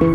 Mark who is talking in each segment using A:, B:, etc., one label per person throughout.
A: ನಮಸ್ಕಾರ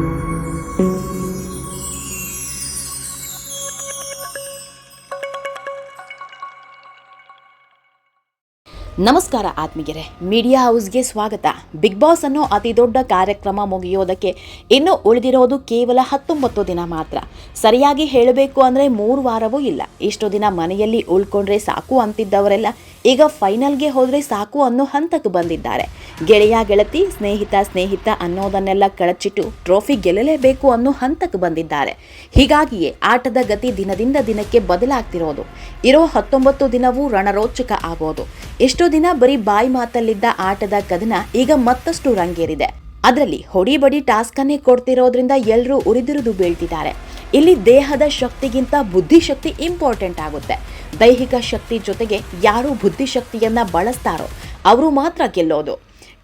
A: ಆತ್ಮೀಗೆರೆ ಮೀಡಿಯಾ ಹೌಸ್ಗೆ ಸ್ವಾಗತ. Big boss ಅನ್ನು ಅತಿ ದೊಡ್ಡ ಕಾರ್ಯಕ್ರಮ ಮುಗಿಯೋದಕ್ಕೆ ಇನ್ನು ಉಳಿದಿರೋದು ಕೇವಲ ಹತ್ತೊಂಬತ್ತು ದಿನ ಮಾತ್ರ. ಸರಿಯಾಗಿ ಹೇಳಬೇಕು ಅಂದರೆ ಮೂರು ವಾರವೂ ಇಲ್ಲ. ಇಷ್ಟು ದಿನ ಮನೆಯಲ್ಲಿ ಉಳ್ಕೊಂಡ್ರೆ ಸಾಕು ಅಂತಿದ್ದವರೆಲ್ಲ ಈಗ ಫೈನಲ್ಗೆ ಹೋದರೆ ಸಾಕು ಅನ್ನೋ ಹಂತಕ್ಕೆ ಬಂದಿದ್ದಾರೆ. ಗೆಳೆಯ, ಗೆಳತಿ, ಸ್ನೇಹಿತ ಸ್ನೇಹಿತ ಅನ್ನೋದನ್ನೆಲ್ಲ ಕಳಚಿಟ್ಟು ಟ್ರೋಫಿ ಗೆಲ್ಲಲೇಬೇಕು ಅನ್ನೋ ಹಂತಕ್ಕೆ ಬಂದಿದ್ದಾರೆ. ಹೀಗಾಗಿಯೇ ಆಟದ ಗತಿ ದಿನದಿಂದ ದಿನಕ್ಕೆ ಬದಲಾಗ್ತಿರೋದು. ಇರೋ ಹತ್ತೊಂಬತ್ತು ದಿನವೂ ರಣರೋಚಕ ಆಗೋದು. ಎಷ್ಟೋ ದಿನ ಬರೀ ಬಾಯಿ ಮಾತಲ್ಲಿದ್ದ ಆಟದ ಕದನ ಈಗ ಮತ್ತಷ್ಟು ರಂಗೇರಿದೆ. ಅದರಲ್ಲಿ ಹೊಡಿಬಡಿ ಟಾಸ್ಕನ್ನೇ ಕೊಡ್ತಿರೋದ್ರಿಂದ ಎಲ್ಲರೂ ಉರಿದಿರುದು ಬೀಳ್ತಿದ್ದಾರೆ. ಇಲ್ಲಿ ದೇಹದ ಶಕ್ತಿಗಿಂತ ಬುದ್ಧಿಶಕ್ತಿ ಇಂಪಾರ್ಟೆಂಟ್ ಆಗುತ್ತೆ. ದೈಹಿಕ ಶಕ್ತಿ ಜೊತೆಗೆ ಯಾರು ಬುದ್ಧಿಶಕ್ತಿಯನ್ನು ಬಳಸ್ತಾರೋ ಅವರು ಮಾತ್ರ ಗೆಲ್ಲೋದು.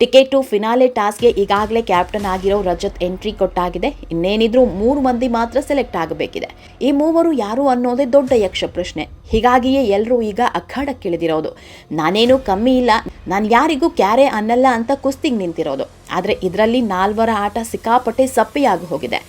A: ಟಿಕೆಟು ಫಿನಾಲೆ ಟಾಸ್ಗೆ ಈಗಾಗಲೇ ಕ್ಯಾಪ್ಟನ್ ಆಗಿರೋ ರಜತ್ ಎಂಟ್ರಿ ಕೊಟ್ಟಾಗಿದೆ. ಇನ್ನೇನಿದ್ರೂ ಮೂರು ಮಂದಿ ಮಾತ್ರ ಸೆಲೆಕ್ಟ್ ಆಗಬೇಕಿದೆ. ಈ ಮೂವರು ಯಾರು ಅನ್ನೋದೇ ದೊಡ್ಡ ಯಕ್ಷ ಪ್ರಶ್ನೆ. ಹೀಗಾಗಿಯೇ ಎಲ್ಲರೂ ಈಗ ಅಖಾಡಕ್ಕಿಳಿದಿರೋದು. ನಾನೇನು ಕಮ್ಮಿ ಇಲ್ಲ. ನಾನು ಯಾರಿಗೂ ಕ್ಯಾರೆ ಅನ್ನಲ್ಲ ಅಂತ ಕುಸ್ತಿಗೆ ನಿಂತಿರೋದು. ಆದರೆ ಇದರಲ್ಲಿ ನಾಲ್ವರ ಆಟ ಸಿಕ್ಕಾಪಟ್ಟೆ ಸಪ್ಪೆಯಾಗಿ ಹೋಗಿದೆ.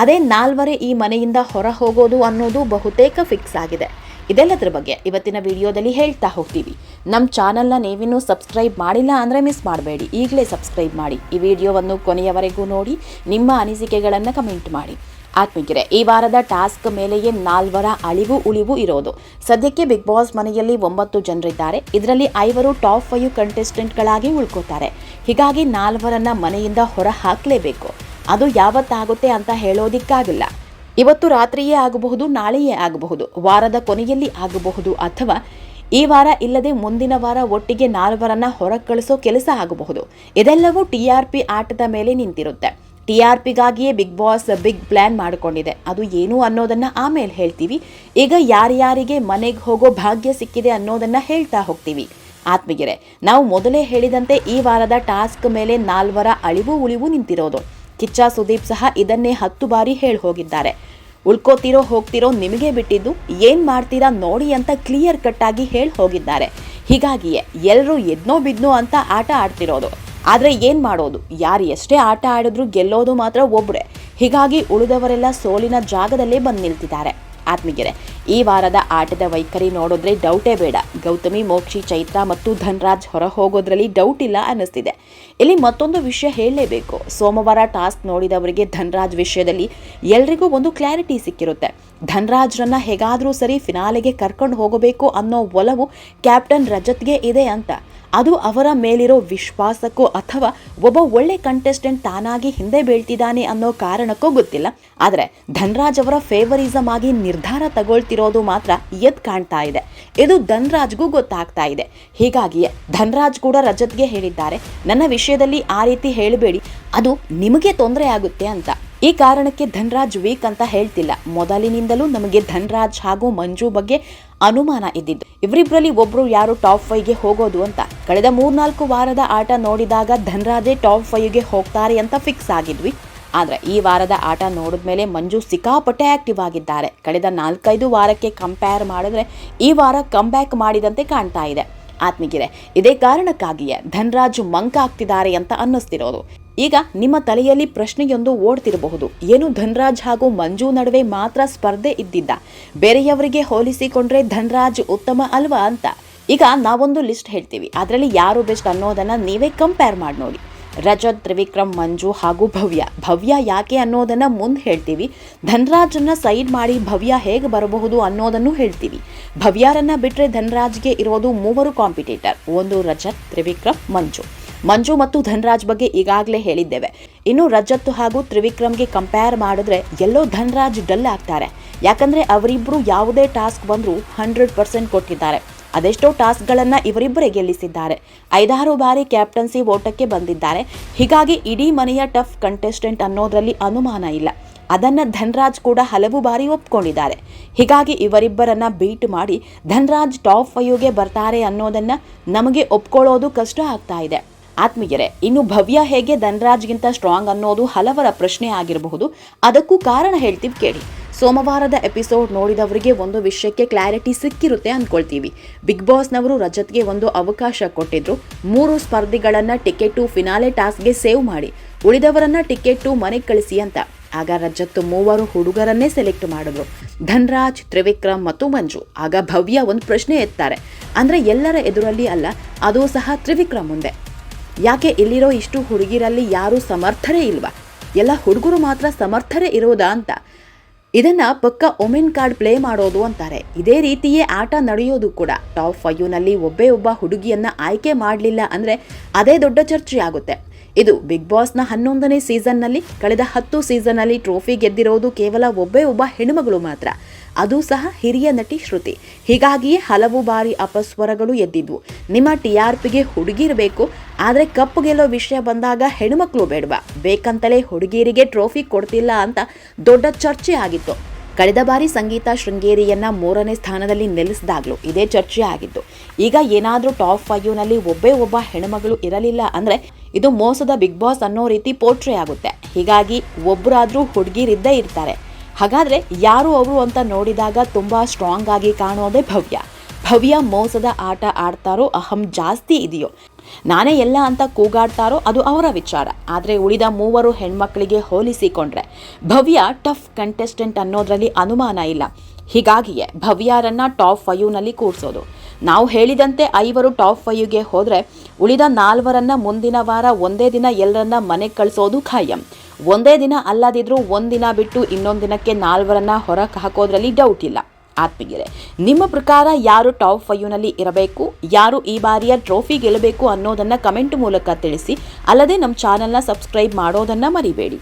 A: ಅದೇ ನಾಲ್ವರೇ ಈ ಮನೆಯಿಂದ ಹೊರ ಹೋಗೋದು ಅನ್ನೋದು ಬಹುತೇಕ ಫಿಕ್ಸ್ ಆಗಿದೆ. ಇದೆಲ್ಲದರ ಬಗ್ಗೆ ಇವತ್ತಿನ ವಿಡಿಯೋದಲ್ಲಿ ಹೇಳ್ತಾ ಹೋಗ್ತೀವಿ. ನಮ್ಮ ಚಾನಲ್ನ ನೀವಿನ್ನೂ ಸಬ್ಸ್ಕ್ರೈಬ್ ಮಾಡಿಲ್ಲ ಅಂದರೆ ಮಿಸ್ ಮಾಡಬೇಡಿ. ಈಗಲೇ ಸಬ್ಸ್ಕ್ರೈಬ್ ಮಾಡಿ. ಈ ವಿಡಿಯೋವನ್ನು ಕೊನೆಯವರೆಗೂ ನೋಡಿ, ನಿಮ್ಮ ಅನಿಸಿಕೆಗಳನ್ನು ಕಮೆಂಟ್ ಮಾಡಿ. ಆತ್ಮೀಗೆರೆ ಈ ವಾರದ ಟಾಸ್ಕ್ ಮೇಲೆಯೇ ನಾಲ್ವರ ಅಳಿವು ಉಳಿವು ಇರೋದು. ಸದ್ಯಕ್ಕೆ ಬಿಗ್ ಬಾಸ್ ಮನೆಯಲ್ಲಿ ಒಂಬತ್ತು ಜನರಿದ್ದಾರೆ. ಇದರಲ್ಲಿ ಐವರು ಟಾಪ್ ಫೈವ್ ಕಂಟೆಸ್ಟೆಂಟ್ಗಳಾಗಿ ಉಳ್ಕೋತಾರೆ. ಹೀಗಾಗಿ ನಾಲ್ವರನ್ನ ಮನೆಯಿಂದ ಹೊರ ಹಾಕಲೇಬೇಕು. ಅದು ಯಾವತ್ತಾಗುತ್ತೆ ಅಂತ ಹೇಳೋದಿಕ್ಕಾಗಲ್ಲ. ಇವತ್ತು ರಾತ್ರಿಯೇ ಆಗಬಹುದು, ನಾಳೆಯೇ ಆಗಬಹುದು, ವಾರದ ಕೊನೆಯಲ್ಲಿ ಆಗಬಹುದು ಅಥವಾ ಈ ವಾರ ಇಲ್ಲದೆ ಮುಂದಿನ ವಾರ ಒಟ್ಟಿಗೆ ನಾಲ್ವರನ್ನ ಹೊರ ಕಳಿಸೋ ಕೆಲಸ ಆಗಬಹುದು. ಇದೆಲ್ಲವೂ ಟಿ ಆರ್ ಪಿ ಆಟದ ಮೇಲೆ ನಿಂತಿರುತ್ತೆ. ಟಿ ಆರ್ ಪಿಗಾಗಿಯೇ ಬಿಗ್ ಬಾಸ್ ಬಿಗ್ ಪ್ಲಾನ್ ಮಾಡಿಕೊಂಡಿದೆ. ಅದು ಏನು ಅನ್ನೋದನ್ನ ಆಮೇಲೆ ಹೇಳ್ತೀವಿ. ಈಗ ಯಾರ್ಯಾರಿಗೆ ಮನೆಗೆ ಹೋಗೋ ಭಾಗ್ಯ ಸಿಕ್ಕಿದೆ ಅನ್ನೋದನ್ನ ಹೇಳ್ತಾ ಹೋಗ್ತೀವಿ. ಆತ್ಮಗೆರೆ ನಾವು ಮೊದಲೇ ಹೇಳಿದಂತೆ ಈ ವಾರದ ಟಾಸ್ಕ್ ಮೇಲೆ ನಾಲ್ವರ ಅಳಿವು ಉಳಿವು ನಿಂತಿರೋದು. ಕಿಚ್ಚ ಸುದೀಪ್ ಸಹ ಇದನ್ನೇ ಹತ್ತು ಬಾರಿ ಹೇಳಿ ಹೋಗಿದ್ದಾರೆ. ಉಳ್ಕೋತಿರೋ ಹೋಗ್ತಿರೋ ನಿಮಗೆ ಬಿಟ್ಟಿದ್ದು ಏನ್ ಮಾಡ್ತೀರಾ ನೋಡಿ ಅಂತ ಕ್ಲಿಯರ್ ಕಟ್ ಆಗಿ ಹೇಳಿ ಹೋಗಿದ್ದಾರೆ. ಹೀಗಾಗಿಯೇ ಎಲ್ಲರೂ ಎದ್ನೋ ಬಿದ್ನೋ ಅಂತ ಆಟ ಆಡ್ತಿರೋದು. ಆದ್ರೆ ಏನ್ ಮಾಡೋದು? ಯಾರು ಎಷ್ಟೇ ಆಟ ಆಡಿದ್ರು ಗೆಲ್ಲೋದು ಮಾತ್ರ ಒಬ್ರೆ. ಹೀಗಾಗಿ ಉಳಿದವರೆಲ್ಲ ಸೋಲಿನ ಜಾಗದಲ್ಲೇ ಬಂದು ನಿಲ್ತಿದ್ದಾರೆ. ಆತ್ಮೀಗೆರೆ ಈ ವಾರದ ಆಟದ ವೈಖರಿ ನೋಡಿದ್ರೆ ಡೌಟೇ ಬೇಡ. ಗೌತಮಿ, ಮೋಕ್ಷಿ, ಚೈತ್ರ ಮತ್ತು ಧನ್ರಾಜ್ ಹೊರ ಹೋಗೋದ್ರಲ್ಲಿ ಡೌಟ್ ಇಲ್ಲ ಅನ್ನಿಸ್ತಿದೆ. ಇಲ್ಲಿ ಮತ್ತೊಂದು ವಿಷಯ ಹೇಳಲೇಬೇಕು. ಸೋಮವಾರ ಟಾಸ್ಕ್ ನೋಡಿದವರಿಗೆ ಧನ್ರಾಜ್ ವಿಷಯದಲ್ಲಿ ಎಲ್ರಿಗೂ ಒಂದು ಕ್ಲಾರಿಟಿ ಸಿಕ್ಕಿರುತ್ತೆ. ಧನ್ರಾಜ್ರನ್ನ ಹೇಗಾದರೂ ಸರಿ ಫಿನಾಲೆಗೆ ಕರ್ಕೊಂಡು ಹೋಗಬೇಕು ಅನ್ನೋ ಒಲವು ಕ್ಯಾಪ್ಟನ್ ರಜತ್ಗೆ ಇದೆ ಅಂತ. ಅದು ಅವರ ಮೇಲಿರೋ ವಿಶ್ವಾಸಕ್ಕೋ ಅಥವಾ ಒಬ್ಬ ಒಳ್ಳೆ ಕಂಟೆಸ್ಟೆಂಟ್ ತಾನಾಗಿ ಹಿಂದೆ ಬೀಳ್ತಿದ್ದಾನೆ ಅನ್ನೋ ಕಾರಣಕ್ಕೂ ಗೊತ್ತಿಲ್ಲ. ಆದರೆ ಧನ್ರಾಜ್ ಅವರ ಫೇವರಿಸಮ್ ಆಗಿ ನಿರ್ಧಾರ ತಗೊಳ್ತಿರೋದು ಮಾತ್ರ ಎದ್ ಕಾಣ್ತಾ ಇದೆ. ಇದು ಧನ್ರಾಜ್ಗೂ ಗೊತ್ತಾಗ್ತಾ ಇದೆ. ಹೀಗಾಗಿಯೇ ಧನ್ರಾಜ್ ಕೂಡ ರಜತ್ಗೆ ಹೇಳಿದ್ದಾರೆ, ನನ್ನ ವಿಷಯದಲ್ಲಿ ಆ ರೀತಿ ಹೇಳಬೇಡಿ, ಅದು ನಿಮಗೆ ತೊಂದರೆ ಆಗುತ್ತೆ ಅಂತ. ಈ ಕಾರಣಕ್ಕೆ ಧನ್ರಾಜ್ ವೀಕ್ ಅಂತ ಹೇಳ್ತಿಲ್ಲ. ಮೊದಲಿನಿಂದಲೂ ನಮಗೆ ಧನ್ರಾಜ್ ಹಾಗೂ ಮಂಜು ಬಗ್ಗೆ ಅನುಮಾನ ಇದ್ದಿದ್ದು. ಇವರಿಬ್ಬರಲ್ಲಿ ಒಬ್ರು ಯಾರು ಟಾಪ್ ಫೈವ್ಗೆ ಹೋಗೋದು ಅಂತ. ಕಳೆದ ಮೂರ್ನಾಲ್ಕು ವಾರದ ಆಟ ನೋಡಿದಾಗ ಧನ್ರಾಜೇ ಟಾಪ್ ಫೈವ್ಗೆ ಹೋಗ್ತಾರೆ ಅಂತ ಫಿಕ್ಸ್ ಆಗಿದ್ವಿ. ಆದರೆ ಈ ವಾರದ ಆಟ ನೋಡಿದ್ಮೇಲೆ ಮಂಜು ಸಿಕ್ಕಾಪಟ್ಟೆ ಆಕ್ಟಿವ್ ಆಗಿದ್ದಾರೆ. ಕಳೆದ ನಾಲ್ಕೈದು ವಾರಕ್ಕೆ ಕಂಪೇರ್ ಮಾಡಿದ್ರೆ ಈ ವಾರ ಕಂಬ್ಯಾಕ್ ಮಾಡಿದಂತೆ ಕಾಣ್ತಾ ಇದೆ. ಆತ್ಮಗಿರೆ ಇದೇ ಕಾರಣಕ್ಕಾಗಿಯೇ ಧನ್ರಾಜ್ ಮಂಕ ಆಗ್ತಿದ್ದಾರೆ ಅಂತ ಅನ್ನಿಸ್ತಿರೋದು. ಈಗ ನಿಮ್ಮ ತಲೆಯಲ್ಲಿ ಪ್ರಶ್ನೆಯೊಂದು ಓಡ್ತಿರಬಹುದು. ಏನು ಧನ್ರಾಜ್ ಹಾಗೂ ಮಂಜು ನಡುವೆ ಮಾತ್ರ ಸ್ಪರ್ಧೆ ಇದ್ದಿದ್ದ? ಬೇರೆಯವರಿಗೆ ಹೋಲಿಸಿಕೊಂಡ್ರೆ ಧನ್ರಾಜ್ ಉತ್ತಮ ಅಲ್ವಾ ಅಂತ. ಈಗ ನಾವೊಂದು ಲಿಸ್ಟ್ ಹೇಳ್ತೀವಿ. ಅದರಲ್ಲಿ ಯಾರು ಬೆಸ್ಟ್ ಅನ್ನೋದನ್ನ ನೀವೇ ಕಂಪೇರ್ ಮಾಡಿ ನೋಡಿ. ರಜತ್, ತ್ರಿವಿಕ್ರಮ್, ಮಂಜು ಹಾಗೂ ಭವ್ಯ. ಭವ್ಯ ಯಾಕೆ ಅನ್ನೋದನ್ನ ಮುಂದೆ ಹೇಳ್ತೀವಿ. ಧನ್ರಾಜನ್ನ ಸೈಡ್ ಮಾಡಿ ಭವ್ಯ ಹೇಗೆ ಬರಬಹುದು ಅನ್ನೋದನ್ನು ಹೇಳ್ತೀವಿ. ಭವ್ಯಾರನ್ನ ಬಿಟ್ಟರೆ ಧನ್ರಾಜ್ಗೆ ಇರೋದು ಮೂವರು ಕಾಂಪಿಟೇಟರ್. ಒಂದು ರಜತ್, ತ್ರಿವಿಕ್ರಮ್, ಮಂಜು. ಮಂಜು ಮತ್ತು ಧನ್ರಾಜ್ ಬಗ್ಗೆ ಈಗಾಗಲೇ ಹೇಳಿದ್ದೇವೆ. ಇನ್ನು ರಜತ್ ಹಾಗೂ ತ್ರಿವಿಕ್ರಮ್ಗೆ ಕಂಪೇರ್ ಮಾಡಿದ್ರೆ ಎಲ್ಲೋ ಧನ್ರಾಜ್ ಡಲ್ ಆಗ್ತಾರೆ. ಯಾಕಂದ್ರೆ ಅವರಿಬ್ಬರು ಯಾವುದೇ ಟಾಸ್ಕ್ ಬಂದರೂ ಹಂಡ್ರೆಡ್ ಪರ್ಸೆಂಟ್ ಕೊಟ್ಟಿದ್ದಾರೆ. ಅದೆಷ್ಟೋ ಟಾಸ್ಕ್ಗಳನ್ನು ಇವರಿಬ್ಬರೇ ಗೆಲ್ಲಿಸಿದ್ದಾರೆ. ಐದಾರು ಬಾರಿ ಕ್ಯಾಪ್ಟನ್ಸಿ ಓಟಕ್ಕೆ ಬಂದಿದ್ದಾರೆ. ಹೀಗಾಗಿ ಇಡೀ ಮನೆಯ ಟಫ್ ಕಂಟೆಸ್ಟೆಂಟ್ ಅನ್ನೋದರಲ್ಲಿ ಅನುಮಾನ ಇಲ್ಲ. ಅದನ್ನ ಧನ್ರಾಜ್ ಕೂಡ ಹಲವು ಬಾರಿ ಒಪ್ಕೊಂಡಿದ್ದಾರೆ. ಹೀಗಾಗಿ ಇವರಿಬ್ಬರನ್ನ ಬೀಟ್ ಮಾಡಿ, ಧನ್ರಾಜ್ ಟಾಪ್ ಫೈವ್ಗೆ ಬರ್ತಾರೆ ಅನ್ನೋದನ್ನ ನಮಗೆ ಒಪ್ಕೊಳ್ಳೋದು ಕಷ್ಟ ಆಗ್ತಾ ಇದೆ. ಆತ್ಮೀಯರೇ, ಇನ್ನು ಭವ್ಯ ಹೇಗೆ ಧನ್ರಾಜ್ಗಿಂತ ಸ್ಟ್ರಾಂಗ್ ಅನ್ನೋದು ಹಲವರ ಪ್ರಶ್ನೆ ಆಗಿರಬಹುದು. ಅದಕ್ಕೂ ಕಾರಣ ಹೇಳ್ತೀವಿ ಕೇಳಿ. ಸೋಮವಾರದ ಎಪಿಸೋಡ್ ನೋಡಿದವರಿಗೆ ಒಂದು ವಿಷಯಕ್ಕೆ ಕ್ಲಾರಿಟಿ ಸಿಕ್ಕಿರುತ್ತೆ ಅಂದ್ಕೊಳ್ತೀವಿ ಬಿಗ್ ಬಾಸ್ನವರು ರಜತ್ಗೆ ಒಂದು ಅವಕಾಶ ಕೊಟ್ಟಿದ್ರು. ಮೂರು ಸ್ಪರ್ಧಿಗಳನ್ನು ಟಿಕೆಟ್ ಫಿನಾಲೆ ಟಾಸ್ಕ್ಗೆ ಸೇವ್ ಮಾಡಿ. ಉಳಿದವರನ್ನ ಟಿಕೆಟ್ ಟು ಮನೆಗೆ ಕಳಿಸಿ ಅಂತ. ಆಗ ರಜತ್ ಮೂವರು ಹುಡುಗರನ್ನೇ ಸೆಲೆಕ್ಟ್ ಮಾಡಿದ್ರು. ಧನ್ರಾಜ್, ತ್ರಿವಿಕ್ರಮ್ ಮತ್ತು ಮಂಜು. ಆಗ ಭವ್ಯ ಒಂದು ಪ್ರಶ್ನೆ ಎತ್ತಾರೆ. ಅಂದರೆ ಎಲ್ಲರ ಎದುರಲ್ಲಿ ಅಲ್ಲ, ಅದು ಸಹ ತ್ರಿವಿಕ್ರಮ್ ಮುಂದೆ. ಯಾಕೆ ಇಲ್ಲಿರೋ ಇಷ್ಟು ಹುಡುಗಿರಲ್ಲಿ ಯಾರು ಸಮರ್ಥರೇ ಇಲ್ವಾ? ಎಲ್ಲ ಹುಡುಗರು ಮಾತ್ರ ಸಮರ್ಥರೇ ಇರೋದಾ ಅಂತ? ಇದನ್ನ ಪಕ್ಕ ಒಮೆನ್ ಕಾರ್ಡ್ ಪ್ಲೇ ಮಾಡೋದು ಅಂತಾರೆ. ಇದೇ ರೀತಿಯೇ ಆಟ ನಡೆಯೋದು ಕೂಡ. ಟಾಪ್ ಫೈವ್ನಲ್ಲಿ ಒಬ್ಬೇ ಒಬ್ಬ ಹುಡುಗಿಯನ್ನ ಆಯ್ಕೆ ಮಾಡಲಿಲ್ಲ ಅಂದರೆ ಅದೇ ದೊಡ್ಡ ಚರ್ಚೆ ಆಗುತ್ತೆ ಇದು ಬಿಗ್ ಬಾಸ್ನ ಹನ್ನೊಂದನೇ ಸೀಸನ್ನಲ್ಲಿ ಕಳೆದ ಹತ್ತು ಸೀಸನ್ನಲ್ಲಿ ಟ್ರೋಫಿ ಗೆದ್ದಿರೋದು ಕೇವಲ ಒಬ್ಬೇ ಒಬ್ಬ ಹೆಣ್ಣುಮಗಳು ಮಾತ್ರ. ಅದು ಸಹ ಹಿರಿಯ ನಟಿ ಶ್ರುತಿ. ಹೀಗಾಗಿಯೇ ಹಲವು ಬಾರಿ ಅಪಸ್ವರಗಳು ಎದ್ದಿದ್ವು. ನಿಮ್ಮ ಟಿ ಆರ್ ಪಿಗೆ ಹುಡುಗಿರಬೇಕು ಆದರೆ ಕಪ್ಪು ಗೆಲ್ಲೋ ವಿಷಯ ಬಂದಾಗ ಹೆಣ್ಮಕ್ಳು ಬೇಡವಾ? ಬೇಕಂತಲೇ ಹುಡುಗಿಯರಿಗೆ ಟ್ರೋಫಿ ಕೊಡ್ತಿಲ್ಲ ಅಂತ ದೊಡ್ಡ ಚರ್ಚೆ ಆಗಿತ್ತು. ಕಳೆದ ಬಾರಿ ಸಂಗೀತ ಶೃಂಗೇರಿಯನ್ನ ಮೂರನೇ ಸ್ಥಾನದಲ್ಲಿ ನಿಲ್ಲಿಸಿದಾಗಲೂ ಇದೇ ಚರ್ಚೆ ಆಗಿತ್ತು ಈಗ ಏನಾದರೂ ಟಾಪ್ ಫೈವ್ನಲ್ಲಿ ಒಬ್ಬೇ ಒಬ್ಬ ಹೆಣ್ಣುಮಗಳು ಇರಲಿಲ್ಲ ಅಂದರೆ ಇದು ಮೋಸದ ಬಿಗ್ ಬಾಸ್ ಅನ್ನೋ ರೀತಿ ಪೋರ್ಟ್ರೇ ಆಗುತ್ತೆ. ಹೀಗಾಗಿ ಒಬ್ಬರಾದರೂ ಹುಡುಗಿರಿದ್ದೇ ಇರ್ತಾರೆ. ಹಾಗಾದರೆ ಯಾರು ಅವರು ಅಂತ ನೋಡಿದಾಗ ತುಂಬ ಸ್ಟ್ರಾಂಗ್ ಆಗಿ ಕಾಣೋದೇ ಭವ್ಯ. ಭವ್ಯ ಮೋಸದ ಆಟ ಆಡ್ತಾರೋ ಅಹಂ ಜಾಸ್ತಿ ಇದೆಯೋ. ನಾನೇ ಎಲ್ಲ ಅಂತ ಕೂಗಾಡ್ತಾರೋ ಅದು ಅವರ ವಿಚಾರ. ಆದರೆ ಉಳಿದ ಮೂವರು ಹೆಣ್ಮಕ್ಳಿಗೆ ಹೋಲಿಸಿಕೊಂಡ್ರೆ ಭವ್ಯ ಟಫ್ ಕಂಟೆಸ್ಟೆಂಟ್ ಅನ್ನೋದರಲ್ಲಿ ಅನುಮಾನ ಇಲ್ಲ. ಹೀಗಾಗಿಯೇ ಭವ್ಯಾರನ್ನ ಟಾಪ್ ಫೈವ್ನಲ್ಲಿ ಕೂರಿಸೋದು. ನಾವು ಹೇಳಿದಂತೆ ಐವರು ಟಾಪ್ ಫೈವ್ಗೆ ಹೋದರೆ ಉಳಿದ ನಾಲ್ವರನ್ನ ಮುಂದಿನ ವಾರ ಒಂದೇ ದಿನ ಎಲ್ಲರನ್ನ ಮನೆಗೆ ಕಳಿಸೋದು ಖಾಯಂ. ಒಂದೇ ದಿನ ಅಲ್ಲದಿದ್ದರೂ ಒಂದಿನ ಬಿಟ್ಟು ಇನ್ನೊಂದು ದಿನಕ್ಕೆ ನಾಲ್ವರನ್ನ ಹೊರಗೆ ಹಾಕೋದ್ರಲ್ಲಿ ಡೌಟ್ ಇಲ್ಲ. ಆತ್ಮೀಯರೇ, ನಿಮ್ಮ ಪ್ರಕಾರ ಯಾರು ಟಾಪ್ ಫೈವ್ನಲ್ಲಿ ಇರಬೇಕು? ಯಾರು ಈ ಬಾರಿಯ ಟ್ರೋಫಿ ಗೆಲ್ಲಬೇಕು ಅನ್ನೋದನ್ನು ಕಮೆಂಟ್ ಮೂಲಕ ತಿಳಿಸಿ, ಅಲ್ಲದೆ ನಮ್ಮ ಚಾನೆಲ್ನ ಸಬ್ಸ್ಕ್ರೈಬ್ ಮಾಡೋದನ್ನು ಮರಿಬೇಡಿ.